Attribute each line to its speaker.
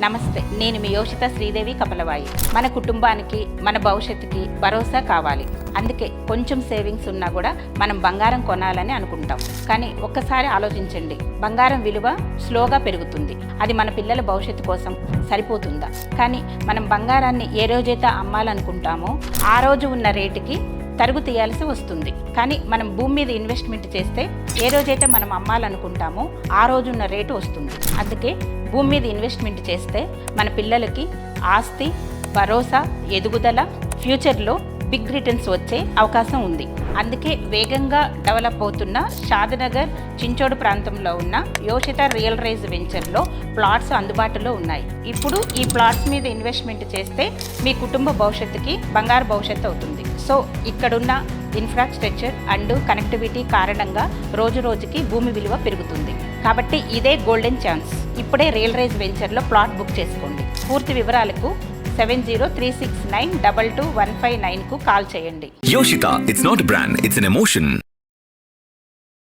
Speaker 1: నమస్తే నేను మీ యోషిత శ్రీదేవి కపలవాయి. మన కుటుంబానికి మన భవిష్యత్తుకి భరోసా కావాలి. అందుకే కొంచెం సేవింగ్స్ ఉన్నా కూడా మనం బంగారం కొనాలని అనుకుంటాం. కానీ ఒక్కసారి ఆలోచించండి బంగారం విలువ స్లోగా పెరుగుతుంది. అది మన పిల్లల భవిష్యత్తు కోసం సరిపోతుందా? కానీ మనం బంగారాన్ని ఏ రోజైతే అమ్మాలనుకుంటామో ఆ రోజు ఉన్న రేటుకి తరుగు తీయాల్సి వస్తుంది. కానీ మనం భూమి మీద ఇన్వెస్ట్మెంట్ చేస్తే ఏ రోజైతే మనం అమ్మాలనుకుంటామో ఆ రోజున్న రేటు వస్తుంది. అందుకే భూమి మీద ఇన్వెస్ట్మెంట్ చేస్తే మన పిల్లలకి ఆస్తి భరోసా ఎదుగుదల ఫ్యూచర్లో బిగ్ రిటర్న్స్ వచ్చే అవకాశం ఉంది. అందుకే వేగంగా డెవలప్ అవుతున్న షాద్నగర్ చించోడు ప్రాంతంలో ఉన్న యోషిత రియల్ రైజ్ వెంచర్లో ప్లాట్స్ అందుబాటులో ఉన్నాయి. ఇప్పుడు ఈ ప్లాట్స్ మీద ఇన్వెస్ట్మెంట్ చేస్తే మీ కుటుంబ భవిష్యత్తుకి బంగారు భవిష్యత్తు అవుతుంది. సో ఇక్కడున్న ఇన్ఫ్రాస్ట్రక్చర్ అండ్ కనెక్టివిటీ కారణంగా రోజు రోజుకి భూమి విలువ పెరుగుతుంది. కాబట్టి ఇదే గోల్డెన్ ఛాన్స్ ఇప్పుడే రియల్ రైజ్ వెంచర్లో ప్లాట్ బుక్ చేసుకోండి. పూర్తి వివరాలకు seven zero three six nine double two one five నైన్కు call చేయండి.
Speaker 2: Yoshitha it's not brand it's it's.